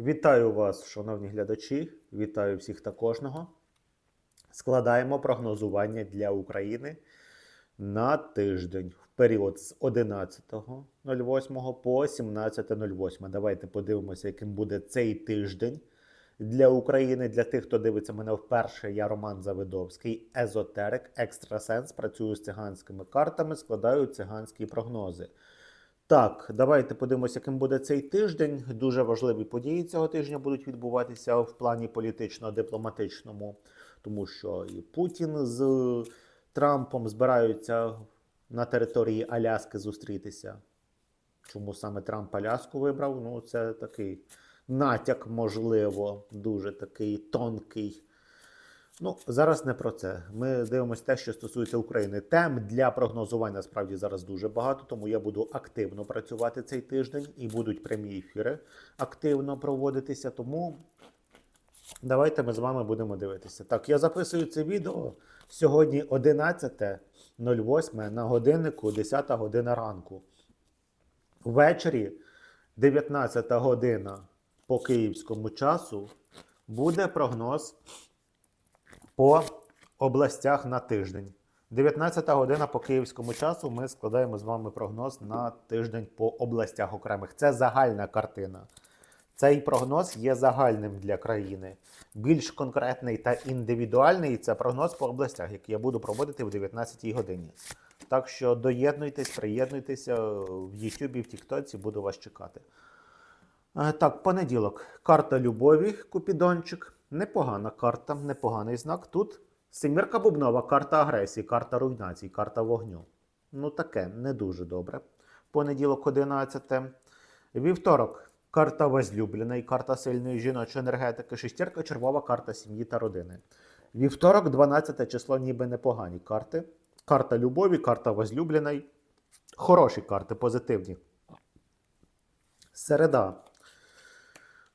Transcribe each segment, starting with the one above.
Вітаю вас, шановні глядачі. Вітаю всіх та кожного. Складаємо прогнозування для України на тиждень в період з 11.08 по 17.08. Давайте подивимося, яким буде цей тиждень для України. Для тих, хто дивиться мене вперше, я Роман Завидовський, езотерик, екстрасенс. Працюю з циганськими картами, складаю циганські прогнози. Так, давайте подивимося, яким буде цей тиждень. Дуже важливі події цього тижня будуть відбуватися в плані політично-дипломатичному, тому що і Путін з Трампом збираються на території Аляски зустрітися. Чому саме Трамп Аляску вибрав? Ну, це такий натяк, можливо, дуже такий тонкий. Ну, зараз не про це. Ми дивимося те, що стосується України. Тем для прогнозування справді зараз дуже багато, тому я буду активно працювати цей тиждень і будуть прямі ефіри активно проводитися. Тому давайте ми з вами будемо дивитися. Так, я записую це відео сьогодні 11.08 на годиннику 10 година ранку. Ввечері 19 година по київському часу буде прогноз по областях на тиждень. 19 година по київському часу ми складаємо з вами прогноз на тиждень по областях окремих. Це загальна картина. Цей прогноз є загальним для країни. Більш конкретний та індивідуальний це прогноз по областях, який я буду проводити в 19 годині. Так що доєднуйтесь, приєднуйтеся в YouTube, в Тіктоці, буду вас чекати. Е, Так, понеділок. Карта любові, Купідончик. Непогана карта, непоганий знак. Тут семірка бубнова, карта агресії, карта руйнації, карта вогню. Ну таке, не дуже добре. Понеділок 11. Вівторок. Карта возлюбленої, карта сильної жіночої енергетики, шестірка червова карта сім'ї та родини. Вівторок, 12 число, ніби непогані карти. Карта любові, карта возлюбленої. Хороші карти, позитивні. Середа.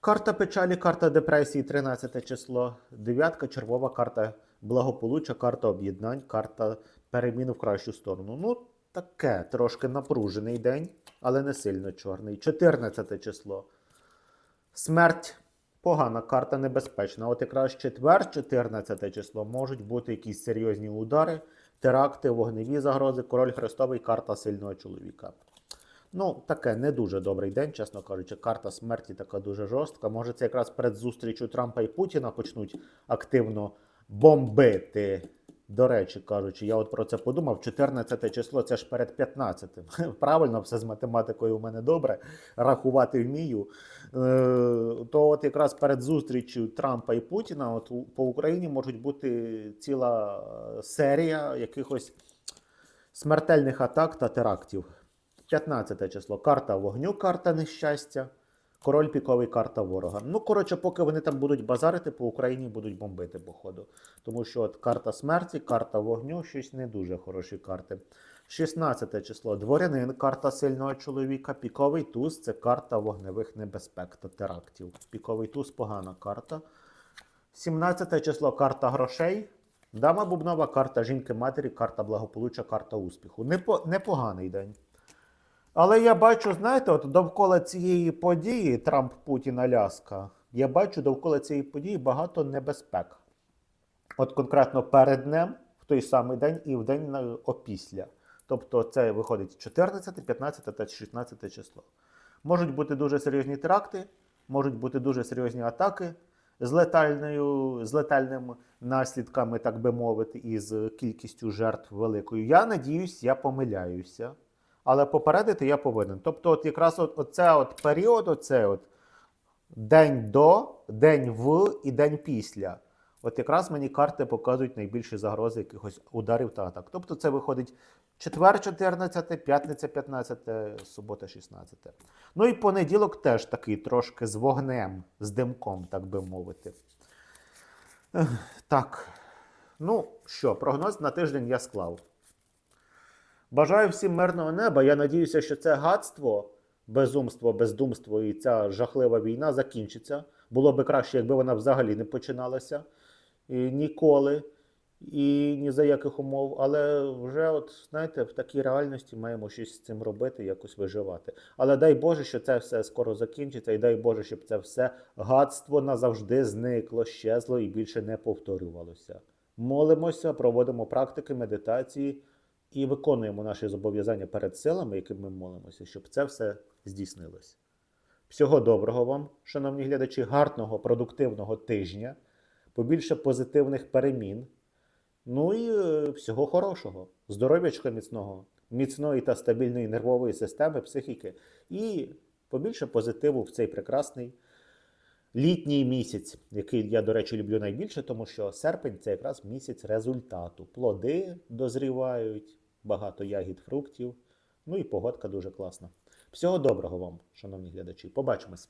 Карта печалі, карта депресії, 13 число. Дев'ятка, червова карта благополуччя, карта об'єднань, карта перемін в кращу сторону. Ну, таке трошки напружений день, але не сильно чорний. 14 число. Смерть. Погана карта небезпечна. От якраз четвер, 14 число, можуть бути якісь серйозні удари, теракти, вогневі загрози, король Хрестовий, карта сильного чоловіка. Ну, таке не дуже добрий день, чесно кажучи. Карта смерті така дуже жорстка. Може, це якраз перед зустрічю Трампа і Путіна почнуть активно бомбити. До речі, кажучи, я от про це подумав. 14 число це ж перед 15. Правильно, все з математикою у мене добре. Рахувати вмію. Е, То от якраз перед зустрічю Трампа і Путіна, от по Україні можуть бути ціла е, серія якихось смертельних атак та терактів. 15 число. Карта вогню, карта нещастя. Король піковий карта ворога. Ну, коротше, поки вони там будуть базарити, по Україні будуть бомбити, походу. Тому що от карта смерті, карта вогню, щось не дуже хороші карти. 16 число. Дворянин, карта сильного чоловіка. Піковий туз це карта вогневих небезпек та терактів. Піковий туз погана карта. 17 число карта грошей. Дама бубнова, карта жінки-матері, карта благополуччя, карта успіху. Непо, непоганий день. Але я бачу, знаєте, от довкола цієї події Трамп Путін Аляска, я бачу довкола цієї події багато небезпек. От конкретно перед днем, в той самий день і в день опісля. Тобто це виходить 14, 15 та 16 число. Можуть бути дуже серйозні теракти, можуть бути дуже серйозні атаки з, летальною, з летальними наслідками, так би мовити, і з кількістю жертв великою. Я надіюсь, я помиляюся. Але попередити я повинен. Тобто, от якраз от, оце от період, оце от день до, день в і день після. От якраз мені карти показують найбільші загрози якихось ударів та атак. Тобто це виходить четвер 14, п'ятниця 15, субота 16. Ну і понеділок теж такий трошки з вогнем, з димком, так би мовити. Так. Ну що, прогноз на тиждень я склав. Бажаю всім мирного неба. Я надіюся, що це гадство, безумство, бездумство і ця жахлива війна закінчиться. Було би краще, якби вона взагалі не починалася і ніколи. і ні за яких умов. Але вже, от знаєте, в такій реальності маємо щось з цим робити, якось виживати. Але дай Боже, що це все скоро закінчиться, і дай Боже, щоб це все гадство назавжди зникло, щезло і більше не повторювалося. Молимося, проводимо практики, медитації і виконуємо наші зобов'язання перед силами, яким ми молимося, щоб це все здійснилось. Всього доброго вам, шановні глядачі, гарного, продуктивного тижня, побільше позитивних перемін. Ну і е, всього хорошого, здоров'ячка міцного, міцної та стабільної нервової системи, психіки, і побільше позитиву в цей прекрасний літній місяць, який я, до речі, люблю найбільше, тому що серпень це якраз місяць результату. Плоди дозрівають, багато ягід, фруктів. Ну і погодка дуже класна. Всього доброго вам, шановні глядачі. Побачимось.